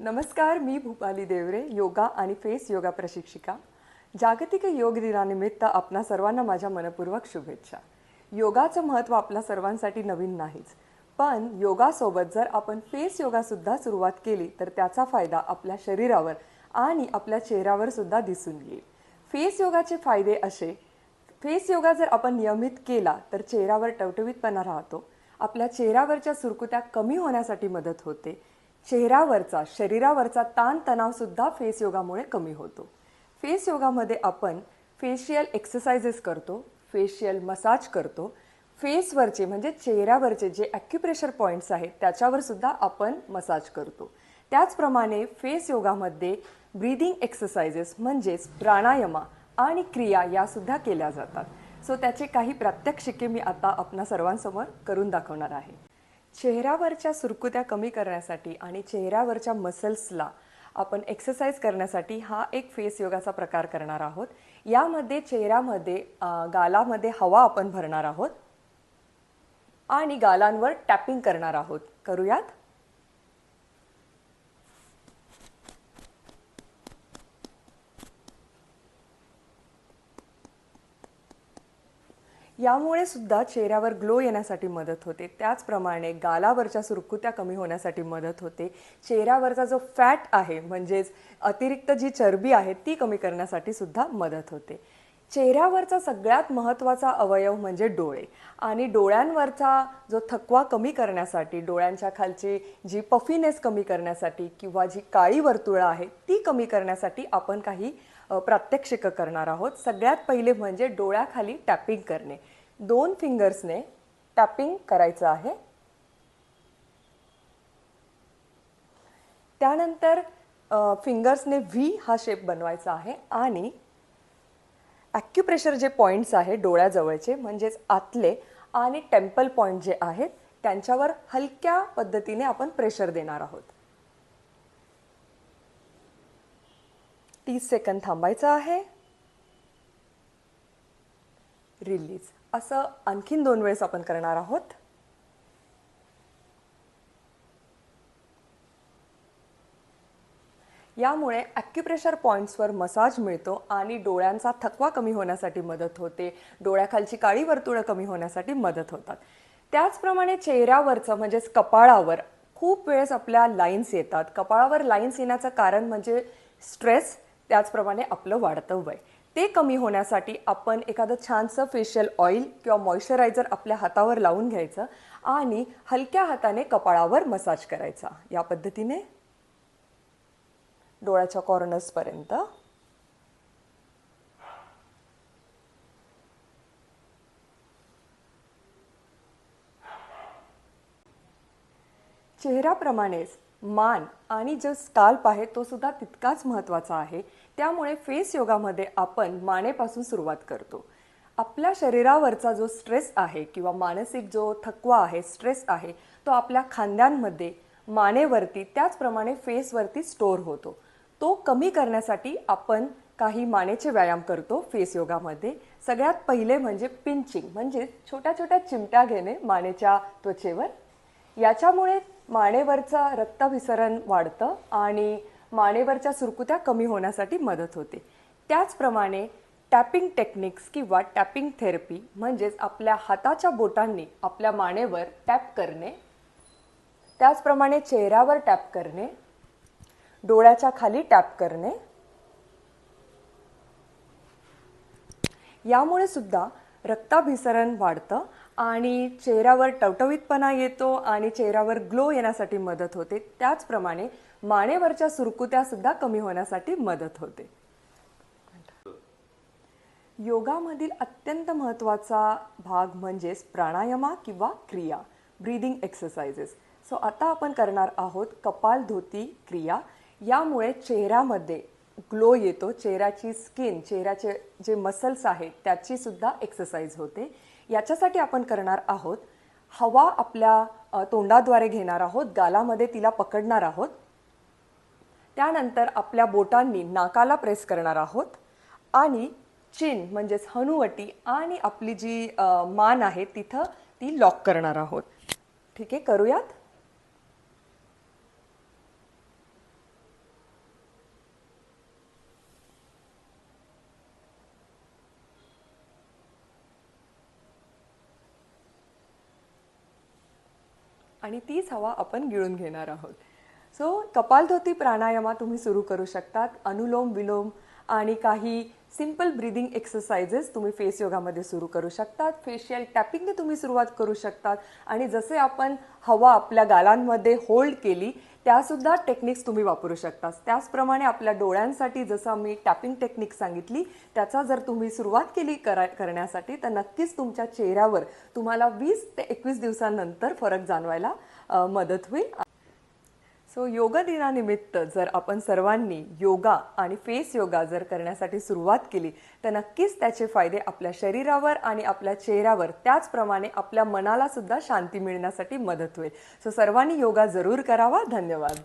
नमस्कार मी भूपाली देवरे योगा आणि face yoga प्रशिक्षिका. जागतिक योग दिनानिमित्त आपणा सर्वांना माझ्या मनपूर्वक शुभेच्छा. योगाचं महत्त्व आपल्या सर्वांसाठी नवीन नाहीच पण योगासोबत जर आपण फेस योगासुद्धा सुरुवात केली तर त्याचा फायदा आपल्या शरीरावर आणि आपल्या चेहऱ्यावर सुद्धा दिसून येईल. फेस योगाचे फायदे असे फेस योगा जर आपण नियमित केला तर चेहऱ्यावर टवटवीतपणा राहतो. आपल्या चेहऱ्यावरच्या सुरकुत्या कमी होण्यासाठी मदत होते. चेहऱ्यावरचा शरीरावरचा ताणतणाव सुद्धा फेस योगामुळे कमी होतो. फेस योगामध्ये आपण फेशियल एक्सरसाइजेस करतो फेशियल मसाज करतो. फेसवरचे म्हणजे चेहऱ्यावरचे जे ॲक्युप्रेशर पॉईंट्स आहेत त्याच्यावर सुद्धा आपण मसाज करतो. त्याचप्रमाणे फेस योगामध्ये ब्रीदिंग एक्सरसाइजेस म्हणजेच प्राणायामा आणि क्रिया यासुद्धा केल्या जातात. सो त्याचे काही प्रात्यक्षिके मी आता आपणा सर्वांसमोर करून दाखवणार आहे. चेहऱ्यावरच्या सुरकुत्या कमी करण्यासाठी आणि चेहऱ्यावरच्या मसल्सला आपण एक्सरसाइज करण्यासाठी हा एक फेस योगाचा प्रकार करणार आहोत. यामध्ये चेहऱ्यामध्ये गालामध्ये हवा आपण भरणार आहोत. आणि गालांवर टॅपिंग करणार आहोत. करूयात? यामुळे सुद्धा चेहऱ्यावर ग्लो येण्यासाठी मदत होते. त्याचप्रमाणे गालावरच्या सुरकुत्या कमी होण्यासाठी मदत होते. चेहऱ्यावरचा जो फॅट आहे म्हणजेच अतिरिक्त जी चरबी आहे ती कमी करण्यासाठी सुद्धा मदत होते. चेहऱ्यावरचा सगळ्यात महत्त्वाचा अवयव म्हणजे डोळे. आणि डोळ्यांवरचा जो थकवा कमी करण्यासाठी डोळ्यांच्या खालची जी पफीनेस कमी करण्यासाठी किंवा जी काळी वर्तुळं आहे ती कमी करण्यासाठी आपण काही प्रात्यक्षिकं करणार आहोत. सगळ्यात पहिले म्हणजे डोळ्याखाली टॅपिंग करणे. दोन फिंगर्सने टॅपिंग करायचं आहे. त्यानंतर फिंगर्सने व्ही हा शेप बनवायचा आहे आणि ॲक्युप्रेशर जे पॉईंट्स आहे डोळ्याजवळचे म्हणजेच आतले आणि टेम्पल पॉईंट जे आहेत त्यांच्यावर हलक्या पद्धतीने आपण प्रेशर देणार आहोत. तीस सेकंद थांबायचं आहे. रिलीज असं आणखीन दोन वेळेस आपण करणार आहोत. यामुळे ॲक्युप्रेशर पॉईंट्सवर मसाज मिळतो आणि डोळ्यांचा थकवा कमी होण्यासाठी मदत होते. डोळ्याखालची काळी वर्तुळं कमी होण्यासाठी मदत होतात. त्याचप्रमाणे चेहऱ्यावरचं म्हणजेच कपाळावर खूप वेळेस आपल्या लाईन्स येतात. कपाळावर लाईन्स येण्याचं कारण म्हणजे स्ट्रेस त्याचप्रमाणे आपलं वाढतं वय. ते कमी होण्यासाठी आपण एखादं छानसं फेशियल ऑइल किंवा मॉइश्चरायझर आपल्या हातावर लावून घ्यायचं आणि हलक्या हाताने कपाळावर मसाज करायचा. या पद्धतीने डोळ्याच्या कॉर्नर्सपर्यंत चेहऱ्याप्रमाणेच मान आणि जो स्काल्प आहे तो सुद्धा तितकाच महत्त्वाचा आहे. त्यामुळे फेस योगामध्ये आपण मानेपासून सुरुवात करतो. आपल्या शरीरावरचा जो स्ट्रेस आहे किंवा मानसिक जो थकवा आहे स्ट्रेस आहे तो आपल्या खांद्यांमध्ये मानेवरती त्याचप्रमाणे फेसवरती स्टोअर होतो. तो कमी करण्यासाठी आपण काही मानेचे व्यायाम करतो फेस योगामध्ये. सगळ्यात पहिले म्हणजे पिंचिंग म्हणजे छोट्या छोट्या चिमट्या घेणे मानेच्या त्वचेवर. याच्यामुळे मानेवरचं रक्ताभिसरण वाढतं आणि मानेवरच्या सुरकुत्या कमी होण्यासाठी मदत होते. त्याचप्रमाणे टॅपिंग टेक्निक्स किंवा टॅपिंग थेरपी म्हणजेच आपल्या हाताच्या बोटांनी आपल्या मानेवर टॅप करणे त्याचप्रमाणे चेहऱ्यावर टॅप करणे डोळ्याच्या खाली टॅप करणे यामुळे सुद्धा रक्ताभिसरण वाढतं आणि चेहऱ्यावर टवटवीतपणा येतो आणि चेहऱ्यावर ग्लो येण्यासाठी मदत होते. त्याचप्रमाणे मानेवरच्या सुरकुत्या सुद्धा कमी होण्यासाठी मदत होते. योगामधील अत्यंत महत्त्वाचा भाग म्हणजेच प्राणायामा किंवा क्रिया ब्रीदिंग एक्सरसाइजेस सो आता आपण करणार आहोत कपाल धोती क्रिया. यामुळे चेहऱ्यामध्ये ग्लो येतो चेहऱ्याची स्किन चेहऱ्याचे जे मसल्स आहेत त्याची सुद्धा एक्सरसाइज होते. याच्यासाठी आपण करणार आहोत हवा आपल्या तोंडाद्वारे घेणार आहोत गालामध्ये तिला पकडणार आहोत. त्यानंतर आपल्या बोटांनी नाकाला प्रेस करणार आहोत. आणि चिन म्हणजेच हनुवटी आणि आपली जी मान आहे तिथं ती लॉक करणार आहोत. ठीक आहे करूयात? आणि तीच हवा आपण गिळून घेणार आहोत. सो कपालधोती प्राणायामा तुम्ही सुरू करू शकतात. अनुलोम विलोम आणि काही सिंपल ब्रिदिंग एक्सरसाइजेस तुम्ही फेस योगामध्ये सुरू करू शकतात. फेशियल टॅपिंगने तुम्ही सुरुवात करू शकतात. आणि जसे आपण हवा आपल्या गालांमध्ये होल्ड केली त्यासुद्धा टेक्निक्स तुम्ही वापरू शकता त्याचप्रमाणे आपल्या डोळ्यांसाठी जसं मी टॅपिंग टेक्निक सांगितली त्याचा जर तुम्ही सुरुवात केली करा करण्यासाठी तर नक्कीच तुमच्या चेहऱ्यावर तुम्हाला वीस ते एकवीस दिवसांनंतर फरक जाणवायला मदत होईल. सो योग दिनानिमित्त जर आपण सर्वांनी योगा आणि फेस योगा जर करण्यासाठी सुरुवात केली तर नक्कीच त्याचे फायदे आपल्या शरीरावर आणि आपल्या चेहऱ्यावर त्याचप्रमाणे आपल्या मनाला सुद्धा शांती मिळण्यासाठी मदत होईल. सो सर्वांनी योगा जरूर करावा. धन्यवाद.